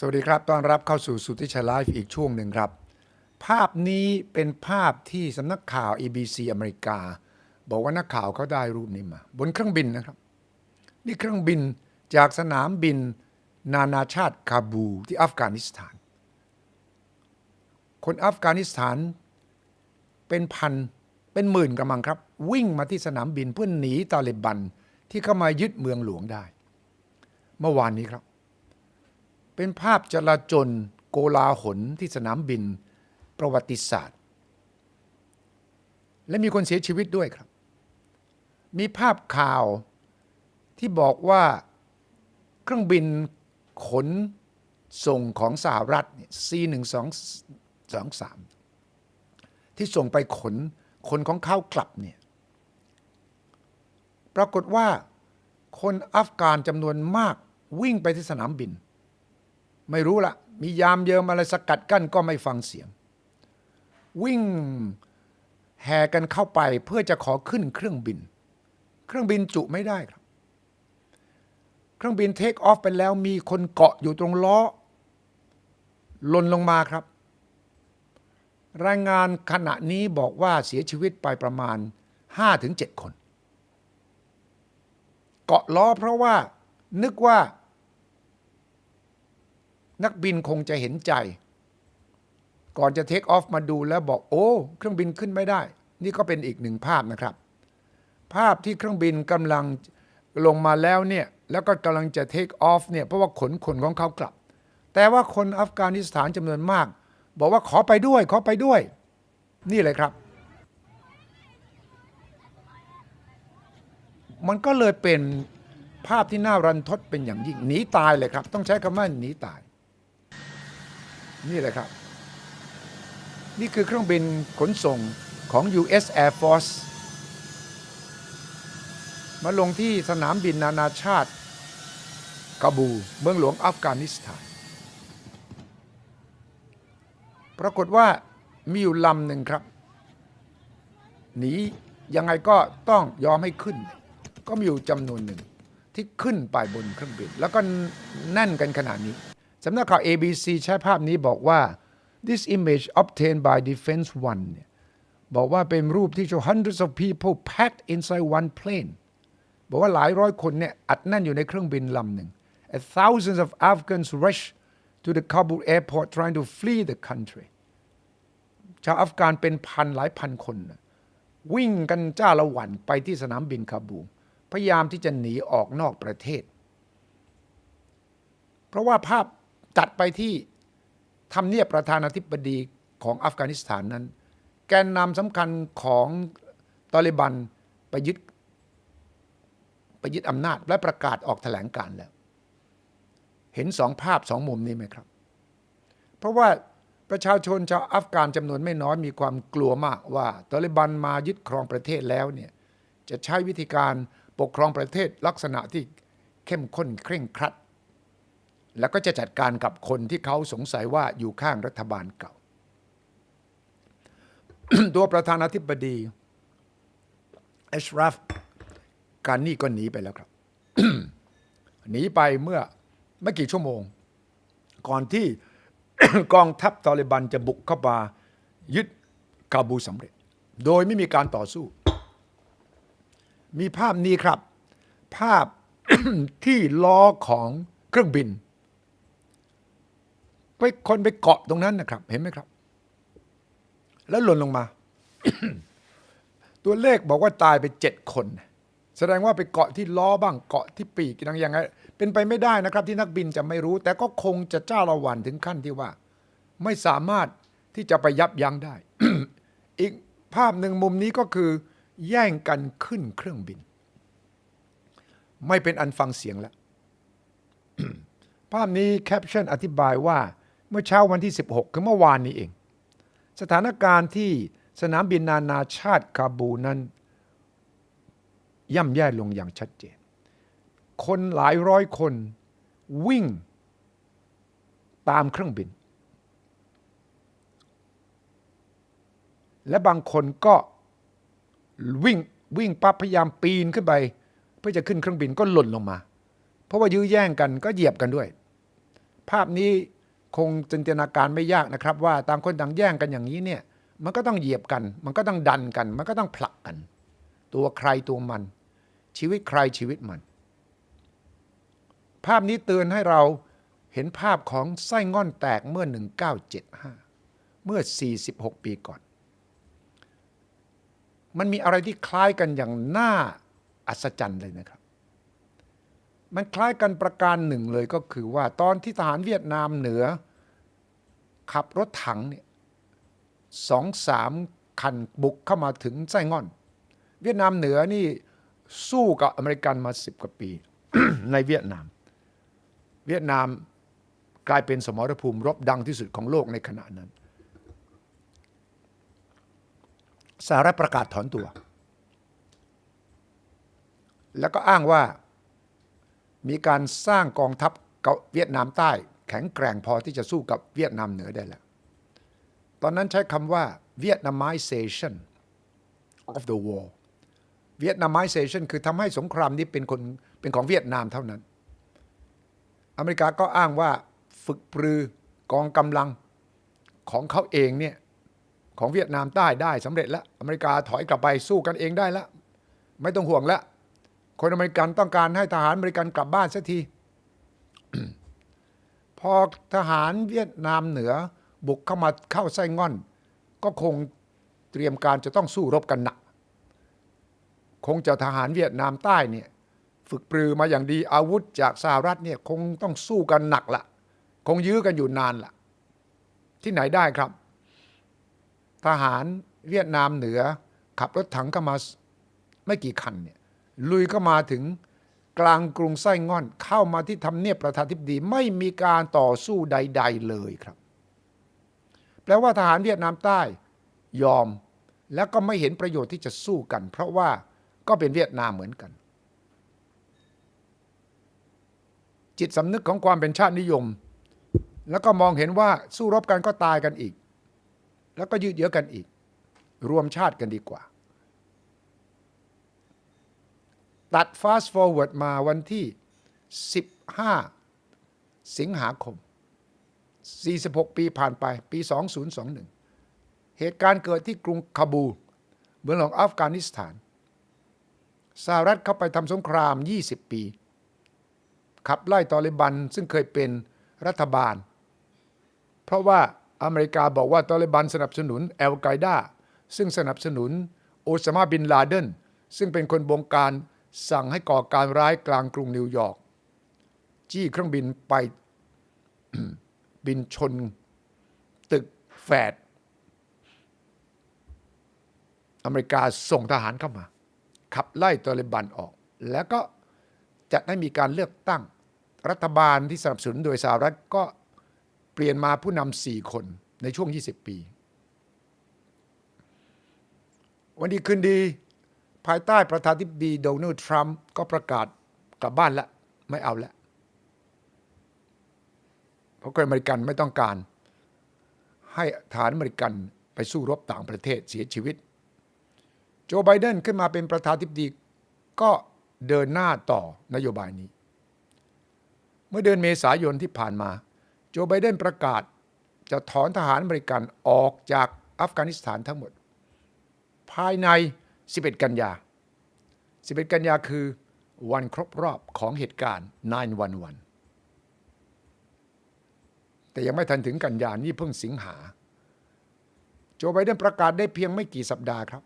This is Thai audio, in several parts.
สวัสดีครับ ต้อนรับเข้าสู่สุทธิชัยไลฟ์อีกช่วงหนึ่งครับ ภาพนี้เป็นภาพที่สำนักข่าว ABC อเมริกา บอกว่านักข่าวเขาได้รูปนี้มา บนเครื่องบินนะครับ นี่เครื่องบินจากสนามบิน นานาชาติคาบูที่อัฟกานิสถาน คนอัฟกานิสถานเป็นพันเป็นหมื่นกำลังครับ วิ่งมาที่สนามบินเพื่อหนีตาลิบันที่เข้ามายึดเมืองหลวงได้ เมื่อวานนี้ครับ เป็นภาพจลาจลโกลาหลที่สนามบินประวัติศาสตร์ และมีคนเสียชีวิตด้วยครับ มีภาพข่าวที่บอกว่าเครื่องบินขนส่งของสหรัฐเนี่ย C1223 ที่ส่งไปขนคนของเขากลับเนี่ยปรากฏว่าคนอัฟกานจำนวนมากวิ่งไปที่สนามบิน ไม่รู้ละมียามเยิมอะไรสกัดกั้นก็ไม่ฟังเสียง วิ่งแห่กันเข้าไปเพื่อจะขอขึ้นเครื่องบิน เครื่องบินจุไม่ได้ครับ เครื่องบินเทคออฟไปแล้วมีคนเกาะอยู่ตรงล้อหล่นลงมาครับ รายงานขณะนี้บอกว่าเสียชีวิตไปประมาณ 5-7 คน เกาะล้อเพราะว่านึกว่า นักบินคงจะเห็นใจ ก่อนจะเทคออฟมาดูแล้วบอกโอ้ เครื่องบินขึ้นไม่ได้ นี่ก็เป็นอีกหนึ่งภาพนะครับ ภาพที่เครื่องบินกำลังลงมาแล้วเนี่ย แล้วก็กำลังจะเทคออฟเนี่ย เพราะว่าขนคนของเขากลับ แต่ว่าคนอัฟกานิสถานจำนวนมาก บอกว่าขอไปด้วย ขอไปด้วย นี่เลยครับ มันก็เลยเป็นภาพที่น่ารันทดเป็นอย่างยิ่งหนีตายเลยครับ ต้องใช้คำว่าหนีตาย นี่เลยครับ นี่คือเครื่องบินขนส่งของ U.S. Air Force มาลงที่สนามบินนานาชาติกาบู เมืองหลวงอัฟกานิสถาน ปรากฏว่ามีอยู่ลำหนึ่งครับ หนียังไงก็ต้องยอมให้ขึ้น ก็มีอยู่จำนวนหนึ่งที่ขึ้นไปบนเครื่องบิน แล้วก็แน่นกันขนาดนี้ สำนักข่าว ABC ใช้ภาพนี้บอกว่า this image obtained by Defense One เนี่ยบอกว่าเป็นรูปที่โชว์ hundreds of people packed inside one plane บอกว่าหลายร้อยคนเนี่ยอัดแน่นอยู่ในเครื่องบินลำหนึ่ง and thousands of Afghans rush to the Kabul airport trying to flee the country ชาวอัฟกานเป็นพันหลายพันคนนะวิ่งกันจ้าละวันไปที่สนามบินคาบูพยายามที่จะหนีออกนอกประเทศ เพราะว่าภาพ ตัดไปที่ทำเนียบประธานาธิบดีของอัฟกานิสถานนั้น แกนนำสำคัญของตอริบันไปยึดไปยึดอำนาจและประกาศออกแถลงการแล้ว เห็นสองภาพสองมุมนี้ไหมครับ เพราะว่าประชาชนชาวอัฟกานจำนวนไม่น้อยมีความกลัวมากว่าตอริบันมายึดครองประเทศแล้วเนี่ยจะใช้วิธีการปกครองประเทศลักษณะที่เข้มข้นเคร่งครัด แล้วก็จะจัดการกับคนที่เขาสงสัยว่าอยู่ข้างรัฐบาลเก่า ตัวประธานาธิบดีเอชรัฟการนี่ก็หนีไปแล้วครับหนีไปเมื่อไม่กี่ชั่วโมง ก่อนที่กองทัพตอริบันจะบุกเข้ามายึดกาบูสำเร็จ โดยไม่มีการต่อสู้ มีภาพนี้ครับ ภาพที่ล้อของเครื่องบิน ไปคนไปเกาะตรงนั้นนะครับ เห็นไหมครับ แล้วหล่นลงมา ตัวเลขบอกว่าตายไปเจ็ดคน แสดงว่าไปเกาะที่ล้อบ้างเกาะที่ปีกอย่งอย่างไรเป็นไปไม่ได้นะครับ ที่นักบินจะไม่รู้ แต่ก็คงจะเจ้าละวันถึงขั้นที่ว่า ไม่สามารถที่จะไปยับยั้งได้ อีกภาพหนึ่งมุมนี้ก็คือ แย่งกันขึ้นเครื่องบิน ไม่เป็นอันฟังเสียงแล้วภาพนี้แคปชั่นอธิบายว่า เมื่อเช้าวันที่ 16 คือเมื่อวานนี้เอง สถานการณ์ที่สนามบินนานาชาติคาบูนั้น ย่ำแย่ลงอย่างชัดเจน คนหลายร้อยคนวิ่งตามเครื่องบิน และบางคนก็วิ่งวิ่งปั๊บพยายามปีนขึ้นไป เพื่อจะขึ้นเครื่องบินก็หล่นลงมา เพราะว่ายื้อแย่งกันก็เหยียบกันด้วย ภาพนี้ คงจินตนาการไม่ยากนะครับ ว่าต่างคนต่างแย่งกันอย่างนี้เนี่ยมันก็ต้องเหยียบกัน มันก็ต้องดันกัน มันก็ต้องผลักกัน ตัวใครตัวมัน ชีวิตใครชีวิตมัน ภาพนี้เตือนให้เราเห็นภาพของไส้ง่อนแตกเมื่อ 1975 เมื่อ 46 ปีก่อน มันมีอะไรที่คล้ายกันอย่างน่าอัศจรรย์เลยนะครับ มันคล้ายกันประการหนึ่งเลยก็คือว่าตอนที่ทหารเวียดนามเหนือ ขับรถถังเนี่ยสองสามคันบุกเข้ามาถึงไส้ง่อน เวียดนามเหนือนี่สู้กับอเมริกันมาสิบกว่าปี ในเวียดนาม เวียดนามกลายเป็นสมรภูมิรบดังที่สุดของโลกในขณะนั้นสหรัฐประกาศถอนตัว แล้วก็อ้างว่า มีการสร้างกองทัพเวียดนามใต้ แข็งแกร่งพอที่จะสู้กับเวียดนามเหนือได้แล้ว ตอนนั้นใช้คำว่า Vietnamization of the war Vietnamization คือทำให้สงครามนี้เป็นคนเป็นของเวียดนามเท่านั้น อเมริกาก็อ้างว่าฝึกปรือกองกำลังของเขาเองเนี่ยของเวียดนามใต้ได้สำเร็จแล้ว อเมริกาถอยกลับไปสู้กันเองได้แล้ว ไม่ต้องห่วงแล้ว คนอเมริกันต้องการให้ทหารอเมริกันกลับบ้านสักทีพอทหารเวียดนามเหนือ บุกเข้ามาเข้าไส้ง่อน ก็คงเตรียมการจะต้องสู้รบกันหนัก คงจะทหารเวียดนามใต้เนี่ยฝึกปรือมาอย่างดีอาวุธจากสหรัฐเนี่ยคงต้องสู้กันหนักละคงยื้อกันอยู่นานละที่ไหนได้ครับ ทหารเวียดนามเหนือ ขับรถถังเข้ามาไม่กี่คันเนี่ย ลุยเข้ามาถึงกลางกรุงไส้ง่อนเข้ามาที่ทำเนียบประธานธิบดีไม่มีการต่อสู้ใด ๆ เลยครับ แปลว่าทหารเวียดนามใต้ยอมแล้วก็ไม่เห็นประโยชน์ที่จะสู้กัน เพราะว่าก็เป็นเวียดนามเหมือนกัน จิตสำนึกของความเป็นชาตินิยม แล้วก็มองเห็นว่าสู้รบกันก็ตายกันอีก แล้วก็ยืดเยื้อกันอีก รวมชาติกันดีกว่า ตัด fast forward มาวันที่ 15 สิงหาคม 46 ปีผ่านไปปี 2021 เหตุการณ์เกิดที่กรุงคาบูลเมืองหลวงอัฟกานิสถานสหรัฐเข้าไปทำสงคราม 20 ปี ขับไล่ตอริบันซึ่งเคยเป็นรัฐบาล เพราะว่าอเมริกาบอกว่าตอริบันสนับสนุนแอลไกด้าซึ่งสนับสนุนโอซามาบินลาเดนซึ่งเป็นคนบงการ สั่งให้ก่อการร้ายกลางกรุงนิวยอร์กจี้เครื่องบินไปบินชนตึกแฝดอเมริกาส่งทหารเข้ามา ขับไล่ตอริบันออก แล้วก็จะได้มีการเลือกตั้ง รัฐบาลที่สนับสนุนโดยสหรัฐก็เปลี่ยนมาผู้นำสี่คนในช่วง 20 ปี วันดีคืนดี ภายใต้ประธานาธิบดีโดนัลด์ทรัมป์ก็ประกาศกลับบ้านล้วไม่เอาล้วเพราะคนอเมริกันไม่ต้องการ ให้ฐานอเมริกันไปสู้รบต่างประเทศเสียชีวิต โจไบเดนขึ้นมาเป็นประธานาธิบดีก็เดินหน้าต่อนโยบายนี้ เมื่อเดือนเมษายนที่ผ่านมา โจไบเดนประกาศจะถอนทหารอเมริกันออกจากอัฟกานิสถานทั้งหมด ภายใน 11 กันยา 11 กันยาคือวันครบรอบของเหตุการณ์ 911 แต่ยังไม่ทันถึงกันยานี่เพิ่งสิงหา โจไบเดนประกาศได้เพียงไม่กี่สัปดาห์ครับ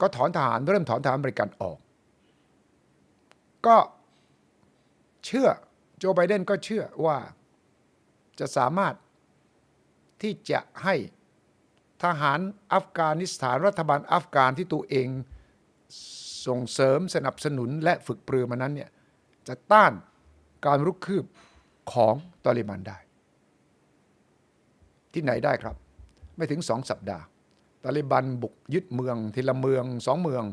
ก็ถอนทหารเริ่มถอนทหารอเมริกันออก ก็เชื่อโจไบเดนก็เชื่อว่าจะสามารถที่จะให้ ทหารอัฟกานิสถานรัฐบาลอัฟกานที่ตัวเองส่งเสริมสนับสนุนและฝึกปรือมานั้นเนี่ยจะต้านการรุกคืบของตอริบันได้ ที่ไหนได้ครับ ไม่ถึงสองสัปดาห์ตาลิบันบุกยึดเมืองทีละเมืองสองเมือง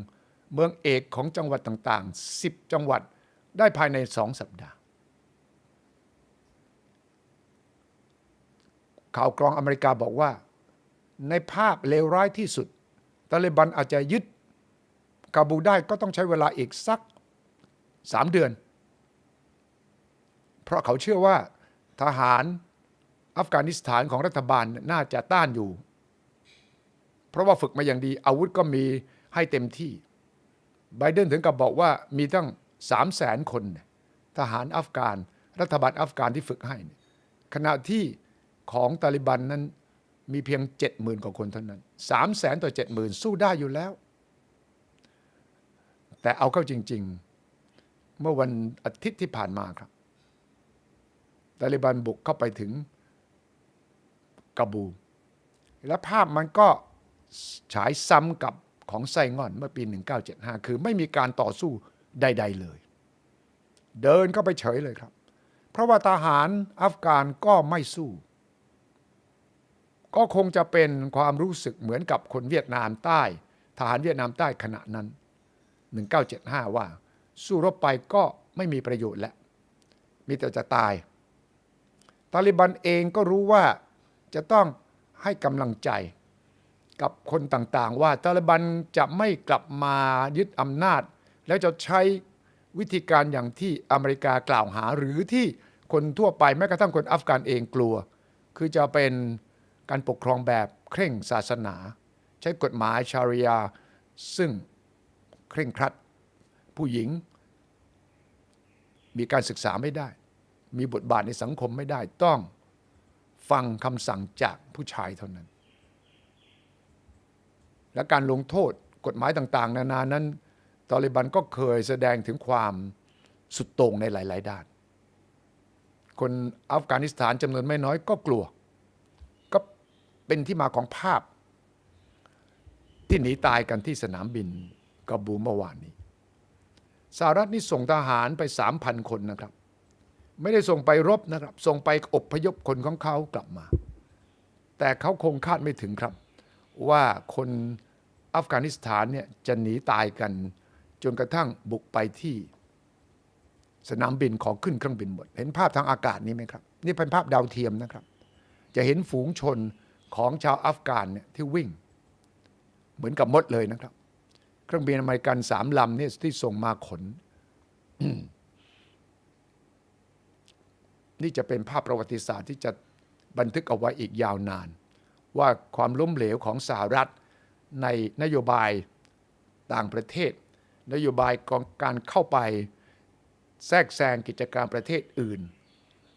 เมืองเอกของจังหวัดต่างๆ 10 จังหวัดได้ภายในสองสัปดาห์ ข่าวกรองอเมริกาบอกว่า ในภาพเลวร้ายที่สุดตาลิบันอาจจะยึดกาบูได้ก็ต้องใช้เวลาอีกสักสามเดือน เพราะเขาเชื่อว่าทหารอัฟกานิสถานของรัฐบาลน่าจะต้านอยู่ เพราะว่าฝึกมาอย่างดีอาวุธก็มีให้เต็มที่ไบเดนถึงกับบอกว่ามีตั้ง3 0 0แสนคน ทหารอัฟกาน รัฐบาลอัฟกานที่ฝึกให้ ขณะที่ของตาลิบันนั้น มีเพียง 70,000 กว่าคนเท่านั้น 3 0 0แสนต่อ 70,000 สู้ได้อยู่แล้ว แต่เอาเข้าจริง ๆ เมื่อวันอาทิตย์ที่ผ่านมาครับตาลิบันบุกเข้าไปถึงกาบู และภาพมันก็ฉายซ้ำกับของไซงอนเมื่อปี 1975 คือไม่มีการต่อสู้ใด ๆ เลย เดินเข้าไปเฉยเลยครับ เพราะว่าทหารอัฟกานก็ไม่สู้ ก็คงจะเป็นความรู้สึกเหมือนกับคนเวียดนามใต้ ทหารเวียดนามใต้ขณะนั้น 1975 ว่า สู้รบไปก็ไม่มีประโยชน์แล้ว มีแต่จะตาย ตาลิบันเองก็รู้ว่าจะต้องให้กำลังใจกับคนต่างๆ ว่าตาลิบันจะไม่กลับมายึดอำนาจ แล้วจะใช้วิธีการอย่างที่อเมริกากล่าวหาหรือที่คนทั่วไปแม้กระทั่งคนอัฟกานเองกลัว คือจะเป็น การปกครองแบบเคร่งศาสนา ใช้กฎหมายชาริยา ซึ่งเคร่งครัด ผู้หญิง มีการศึกษาไม่ได้ มีบทบาทในสังคมไม่ได้ต้องฟังคำสั่งจากผู้ชายเท่านั้น และการลงโทษกฎหมายต่างๆ นานานั้นตาลิบันก็เคยแสดงถึงความสุดโต่งในหลาย ๆ ด้าน คนอัฟกานิสถานจำนวนไม่น้อยก็กลัว เป็นที่มาของภาพ ที่หนีตายกันที่สนามบินกบูเมื่อวานนี้สหรัฐนี่ส่งทหารไป 3,000 คนนะครับ ไม่ได้ส่งไปรบนะครับ ส่งไปอบพยพคนของเขากลับมา แต่เขาคงคาดไม่ถึงครับ ว่าคนอัฟกานิสถานเนี่ยจะหนีตายกัน จนกระทั่งบุกไปที่สนามบินของขึ้นเครื่องบินหมด เห็นภาพทางอากาศนี้ไหมครับ นี่เป็นภาพดาวเทียมนะครับ จะเห็นฝูงชน ของชาวอัฟกานเนี่ยที่วิ่ง เหมือนกับมดเลยนะครับ เครื่องบินอเมริกันสามลำเนี่ยที่ส่งมาขน นี่จะเป็นภาพประวัติศาสตร์ที่จะบันทึกเอาไว้อีกยาวนาน ว่าความล้มเหลวของสหรัฐในนโยบายต่างประเทศ นโยบายของการเข้าไปแทรกแซงกิจการประเทศอื่น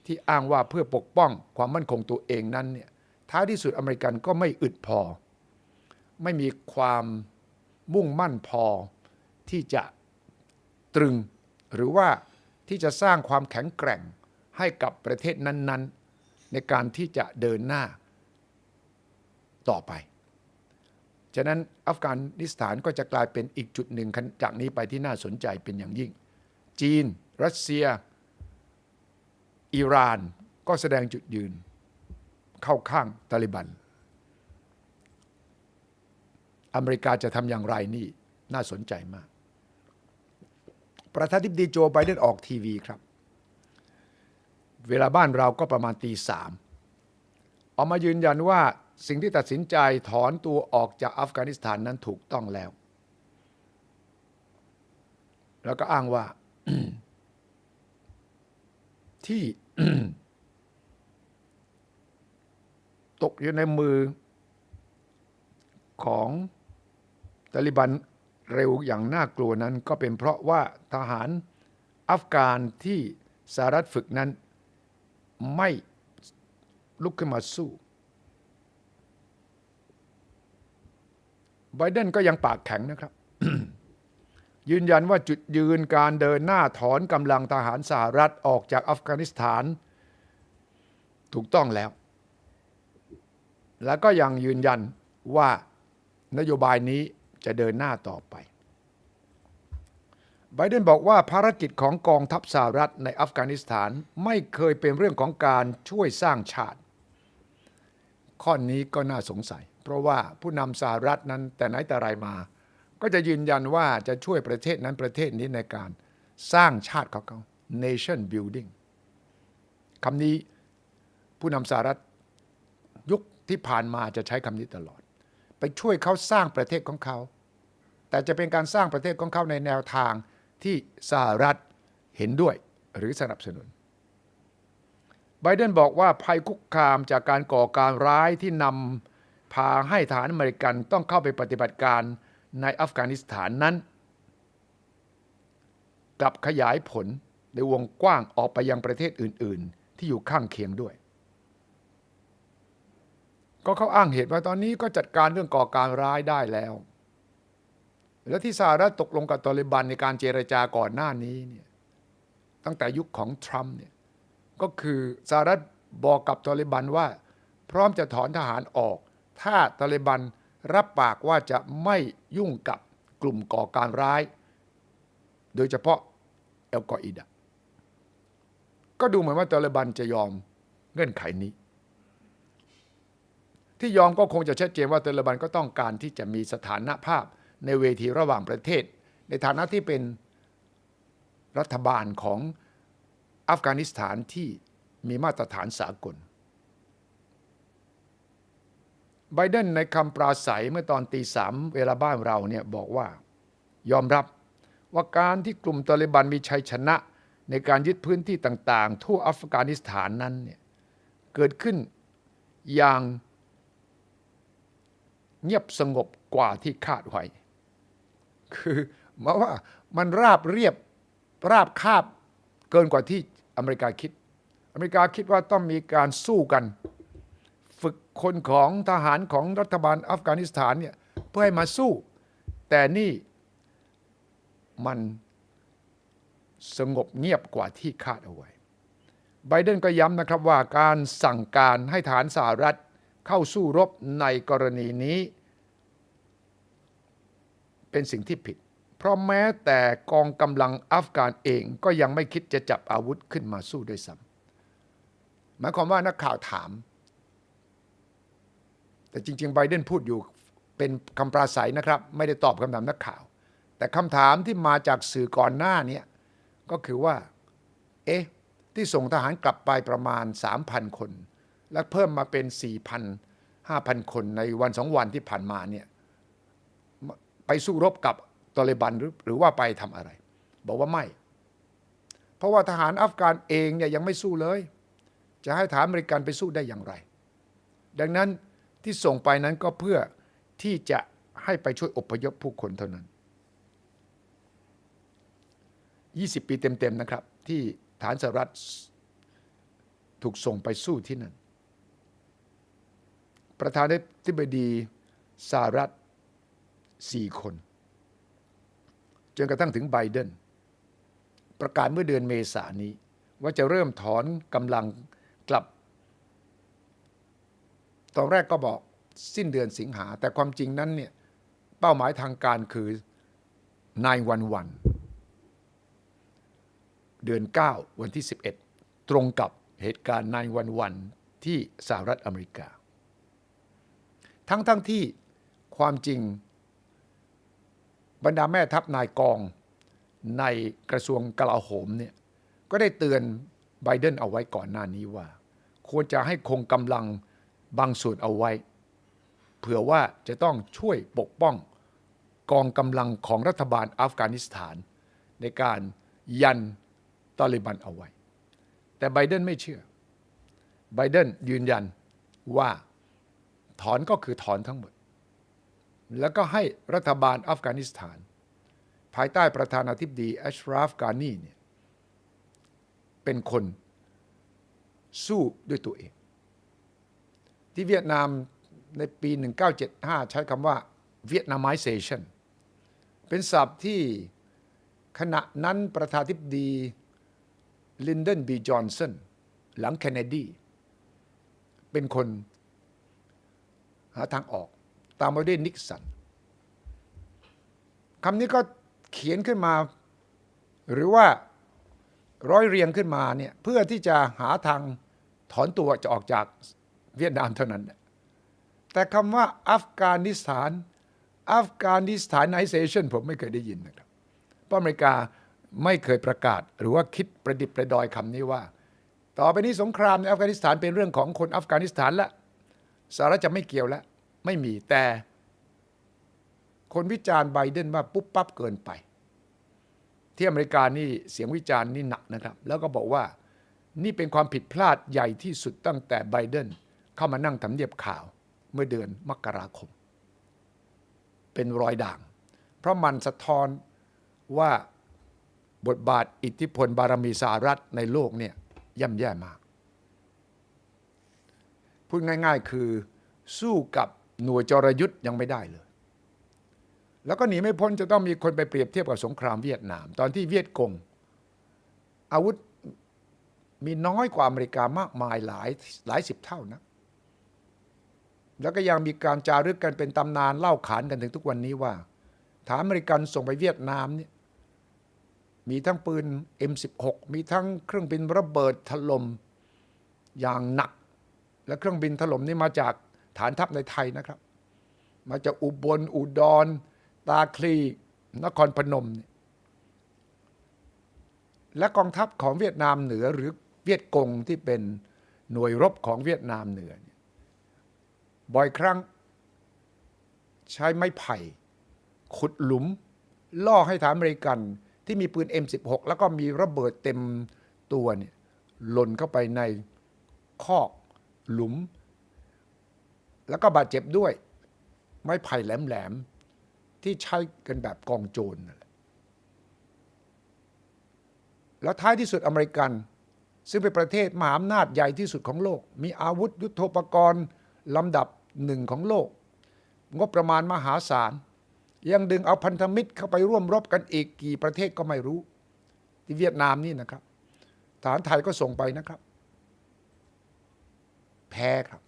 ที่อ้างว่าเพื่อปกป้องความมั่นคงตัวเองนั้นเนี่ย ท้ายที่สุดอเมริกันก็ไม่อึดพอ ไม่มีความมุ่งมั่นพอที่จะตรึง หรือว่าที่จะสร้างความแข็งแกร่งให้กับประเทศนั้น ๆ ในการที่จะเดินหน้าต่อไป ฉะนั้นอัฟกานิสถานก็จะกลายเป็นอีกจุดหนึ่งจากนี้ไปที่น่าสนใจเป็นอย่างยิ่ง จีน รัสเซีย อิหร่านก็แสดงจุดยืน เข้าข้างตาลิบัน อเมริกาจะทำอย่างไรนี่น่าสนใจมาก ประธานาธิบดีโจไบเดนออกทีวีครับ เวลาบ้านเราก็ประมาณตีสามออกมายืนยันว่าสิ่งที่ตัดสินใจถอนตัวออกจากอัฟกานิสถานนั้นถูกต้องแล้ว แล้วก็อ้างว่าที่ ตกอยู่ในมือของตาลิบันเร็วอย่างน่ากลัวนั้นก็เป็นเพราะว่าทหารอัฟกานที่สหรัฐฝึกนั้นไม่ลุกขึ้นมาสู้ไบเดนก็ยังปากแข็งนะครับ ยืนยันว่าจุดยืนการเดินหน้าถอนกำลังทหารสหรัฐออกจากอัฟกานิสถาน ถูกต้องแล้ว แล้วก็ยังยืนยันว่านโยบายนี้จะเดินหน้าต่อไป ไบเดนบอกว่าภารกิจของกองทัพสหรัฐในอัฟกานิสถานไม่เคยเป็นเรื่องของการช่วยสร้างชาติ ข้อนี้ก็น่าสงสัย เพราะว่าผู้นำสหรัฐนั้นแต่ไหนแต่ไรมา ก็จะยืนยันว่าจะช่วยประเทศนั้นประเทศนี้ในการสร้างชาติของเขา nation building คำนี้ผู้นำสหรัฐ ที่ผ่านมาจะใช้คำนี้ตลอด ไปช่วยเขาสร้างประเทศของเขา แต่จะเป็นการสร้างประเทศของเขาในแนวทางที่สหรัฐเห็นด้วยหรือสนับสนุนไบเดนบอกว่าภัยคุกคามจากการก่อการร้ายที่นำพาให้ทหารอเมริกันต้องเข้าไปปฏิบัติการในอัฟกานิสถานนั้นกลับขยายผลในวงกว้างออกไปยังประเทศอื่น ๆ ที่อยู่ข้างเคียงด้วย ก็เขาอ้างเหตุว่าตอนนี้ก็จัดการเรื่องก่อการร้ายได้แล้ว และที่สหรัฐตกลงกับตอริบันในการเจรจาก่อนหน้านี้เนี่ยตั้งแต่ยุคของทรัมป์เนี่ยก็คือสหรัฐบอกกับตอริบันว่า พร้อมจะถอนทหารออก ถ้าตอริบันรับปากว่าจะไม่ยุ่งกับกลุ่มก่อการร้าย โดยเฉพาะเอลกออิดะก็ดูเหมือนว่าตอริบันจะยอมเงื่อนไขนี้ ที่ยอมก็คงจะชัดเจนว่าเตอริบันก็ต้องการที่จะมีสถานภาพในเวทีระหว่างประเทศ ในฐานะที่เป็นรัฐบาลของอัฟกานิสถานที่มีมาตรฐานสากลไบเดนในคำปราศัยเมื่อตอนตีสามเวลาบ้านเราเนี่ยบอกว่ายอมรับว่าการที่กลุ่มตอริบันมีชัยชนะในการยึดพื้นที่ต่าง ๆ ทั่วอัฟกานิสถานนั้นเนี่ยเกิดขึ้นอย่าง เงียบสงบกว่าที่คาดไว้ คือหมายว่ามันราบเรียบราบคาบเกินกว่าที่อเมริกาคิด อเมริกาคิดว่าต้องมีการสู้กัน ฝึกคนของทหารของรัฐบาลอัฟกานิสถานเนี่ยเพื่อให้มาสู้ แต่นี่มันสงบเงียบกว่าที่คาดเอาไว้ ไบเดนก็ย้ำนะครับว่าการสั่งการให้ฐานสหรัฐ เข้าสู้รบในกรณีนี้ เป็นสิ่งที่ผิด เพราะแม้แต่กองกำลังอัฟกานเองก็ยังไม่คิดจะจับอาวุธขึ้นมาสู้ด้วยซ้ำหมายความว่านักข่าวถาม แต่จริง ๆ ไบเดนพูดอยู่เป็นคำปราศัยนะครับ ไม่ได้ตอบคำถามนักข่าว แต่คำถามที่มาจากสื่อก่อนหน้านี้ก็คือว่า เอ๊ะ ที่ส่งทหารกลับไปประมาณ 3,000 คน และเพิ่มมาเป็น 4,000 5,000 คนในวันสองวันที่ผ่านมาเนี่ยไปสู้รบกับตอริบันหรือหรือว่าไปทำอะไร บอกว่าไม่ เพราะว่าทหารอัฟกานเองเนี่ยยังไม่สู้เลย จะให้ทหารอเมริกันไปสู้ได้อย่างไร ดังนั้นที่ส่งไปนั้นก็เพื่อที่จะให้ไปช่วยอพยพผู้คนเท่านั้น 20 ปีเต็มๆนะครับ ที่ฐานสหรัฐถูกส่งไปสู้ที่นั่น ประธานาธิบดีสหรัฐ4คน จนกระทั่งถึงไบเดน ประกาศเมื่อเดือนเมษานนี้ ว่าจะเริ่มถอนกำลังกลับ ตอนแรกก็บอกสิ้นเดือนสิงหา แต่ความจริงนั้นเนี่ยเป้าหมายทางการคือนายวันวันเดือน 9 วันที่ 11 ตรงกับเหตุการณ์นายวันวันที่สหรัฐอเมริกา ทั้งทั้งที่ความจริง บรรดาแม่ทัพนายกองในกระทรวงกลาโหมเนี่ยก็ได้เตือนไบเดนเอาไว้ก่อนหน้านี้ว่า ควรจะให้คงกำลังบางส่วนเอาไว้ เผื่อว่าจะต้องช่วยปกป้องกองกำลังของรัฐบาลอัฟกานิสถาน ในการยันตอริบันเอาไว้ แต่ไบเดนไม่เชื่อไบเดนยืนยันว่า ถอนก็คือถอนทั้งหมด แล้วก็ให้รัฐบาลอัฟกานิสถาน ภายใต้ประธานาธิบดีอัชราฟกานีเนี่ยเป็นคนสู้ด้วยตัวเอง ที่เวียดนามในปี 1975 ใช้คำว่า Vietnamization เป็นศัพท์ที่ขณะนั้นประธานาธิบดีลินเดนบีจอห์นสันหลังเคนเนดี เป็นคน หาทางออก ตามมาด้วยนิกสันคำนี้ก็เขียนขึ้นมา หรือว่าร้อยเรียงขึ้นมาเนี่ยเพื่อที่จะหาทางถอนตัวจะออกจากเวียดนามเท่านั้น แต่คำว่าอัฟกานิสถาน อัฟกานิสถานไนเซชันผมไม่เคยได้ยินนะครับเพราะอเมริกาไม่เคยประกาศ หรือว่าคิดประดิษฐ์ประดอยคำนี้ว่า ต่อไปนี้สงครามในอัฟกานิสถานเป็นเรื่องของคนอัฟกานิสถานละ สหรัฐจะไม่เกี่ยวแล้ว ไม่มีแต่ คนวิจารณ์ไบเดนว่าปุ๊บปั๊บเกินไป ที่อเมริกานี่เสียงวิจารณ์นี่หนักนะครับ แล้วก็บอกว่านี่เป็นความผิดพลาดใหญ่ที่สุดตั้งแต่ไบเดนเข้ามานั่งทำเนียบข่าวเมื่อเดือนมกราคม เป็นรอยด่าง เพราะมันสะท้อนว่าบทบาทอิทธิพลบารมีสหรัฐในโลกเนี่ยย่ำแย่มาก พูดง่าย ๆ คือสู้กับหน่วยจรยุทธ์ยังไม่ได้เลย แล้วก็หนีไม่พ้นจะต้องมีคนไปเปรียบเทียบกับสงครามเวียดนาม ตอนที่เวียดกงอาวุธมีน้อยกว่าอเมริกามากมายหลายหลายสิบเท่านะ แล้วก็ยังมีการจารึกกันเป็นตำนานเล่าขานกันถึงทุกวันนี้ว่า ฐานอเมริกันส่งไปเวียดนามเนี่ยมีทั้งปืน M16 มีทั้งเครื่องบินระเบิดถล่มอย่างหนัก และเครื่องบินถล่มนี่มาจากฐานทัพในไทยนะครับ มาจากอุบลอุดร ตาคลี นครพนม และกองทัพของเวียดนามเหนือหรือเวียดกงที่เป็นหน่วยรบของเวียดนามเหนือ บ่อยครั้งใช้ไม้ไผ่ ขุดหลุม ล่อให้ฐานอเมริกันที่มีปืน M16 แล้วก็มีระเบิดเต็มตัวเนี่ยหล่นเข้าไปในคอก หลุม แล้วก็บาดเจ็บด้วย ไม้ไผ่แหลมๆ ที่ใช้กันแบบกองโจรและแล้วท้ายที่สุดอเมริกัน ซึ่งเป็นประเทศมหาอำนาจใหญ่ที่สุดของโลก มีอาวุธยุโทโธปกรณ์ลำดับหนึ่งของโลก งบประมาณมหาศาล ยังดึงเอาพันธมิตรเข้าไปร่วมรบกันอีกกี่ประเทศก็ไม่รู้ ที่เวียดนามนี่นะครับ ฐานไทยก็ส่งไปนะครับ แพ้ครับ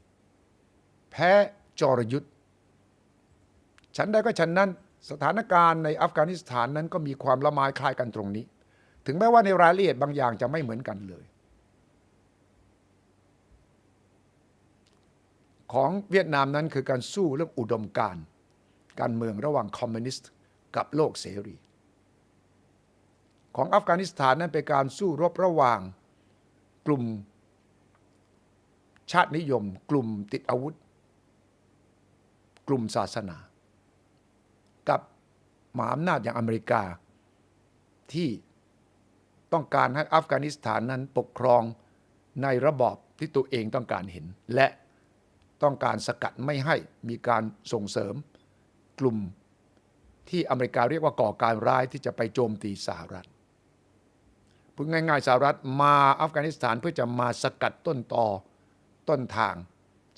แพ้จรยุทธ์ฉันใดก็ฉันนั้น สถานการณ์ในอัฟกานิสถานนั้นก็มีความละไมคล้ายกันตรงนี้ ถึงแม้ว่าในรายละเอียดบางอย่างจะไม่เหมือนกันเลย ของเวียดนามนั้นคือการสู้เรื่องอุดมการการเมืองระหว่างคอมมิวนิสต์กับโลกเสรี ของอัฟกานิสถานนั้นเป็นการสู้รบระหว่างกลุ่ม ชาตินิยม กลุ่มติดอาวุธ กลุ่มศาสนา กับมหาอำนาจอย่างอเมริกา ที่ต้องการให้อัฟกานิสถานนั้นปกครองในระบอบที่ตัวเองต้องการเห็น และต้องการสกัดไม่ให้มีการส่งเสริม กลุ่มที่อเมริกาเรียกว่าก่อการร้ายที่จะไปโจมตีสหรัฐพูดง่ายๆสหรัฐมาอัฟกานิสถานเพื่อจะมาสกัดต้นตอ ต้นทาง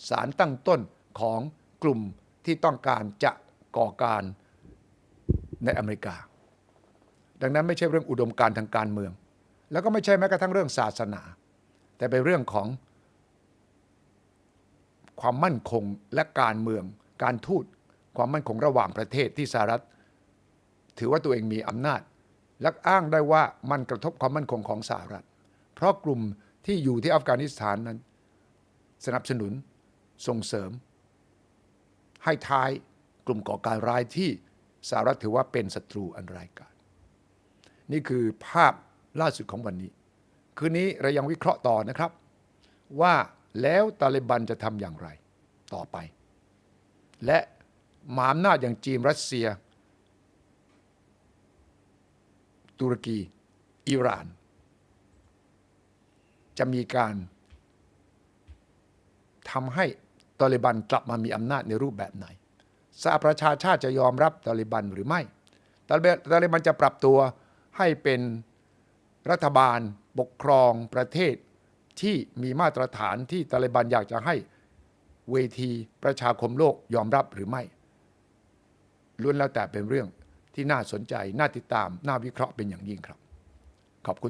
สารตั้งต้นของกลุ่มที่ต้องการจะก่อการในอเมริกา ดังนั้นไม่ใช่เรื่องอุดมการทางการเมือง แล้วก็ไม่ใช่แม้กระทั่งเรื่องศาสนา แต่เป็นเรื่องของความมั่นคงและการเมือง การทูตความมั่นคงระหว่างประเทศที่สหรัฐ ถือว่าตัวเองมีอำนาจ และอ้างได้ว่ามันกระทบความมั่นคงของสหรัฐ เพราะกลุ่มที่อยู่ที่อัฟกานิสถานนั้น สนับสนุนส่งเสริม ให้ท้ายกลุ่มก่อการร้ายที่สหรัฐถือว่าเป็นศัตรูอันร้ายกาจนี่คือภาพล่าสุดของวันนี้ คืนนี้เรายังวิเคราะห์ต่อนะครับ ว่าแล้วตาลิบันจะทำอย่างไรต่อไป และมหาอำนาจอย่างจีนรัสเซีย ตุรกี อิหร่าน จะมีการ ทำให้ตาลิบันกลับมามีอำนาจในรูปแบบไหนสหประชาชาติจะยอมรับตาลิบันหรือไม่ตาลิบันตาลิบันจะปรับตัวให้เป็นรัฐบาลปกครองประเทศที่มีมาตรฐานที่ตาลิบันอยากจะให้เวทีประชาคมโลกยอมรับหรือไม่ล้วนแล้วแต่เป็นเรื่องที่น่าสนใจ น่าติดตาม น่าวิเคราะห์เป็นอย่างยิ่งครับ ขอบคุณ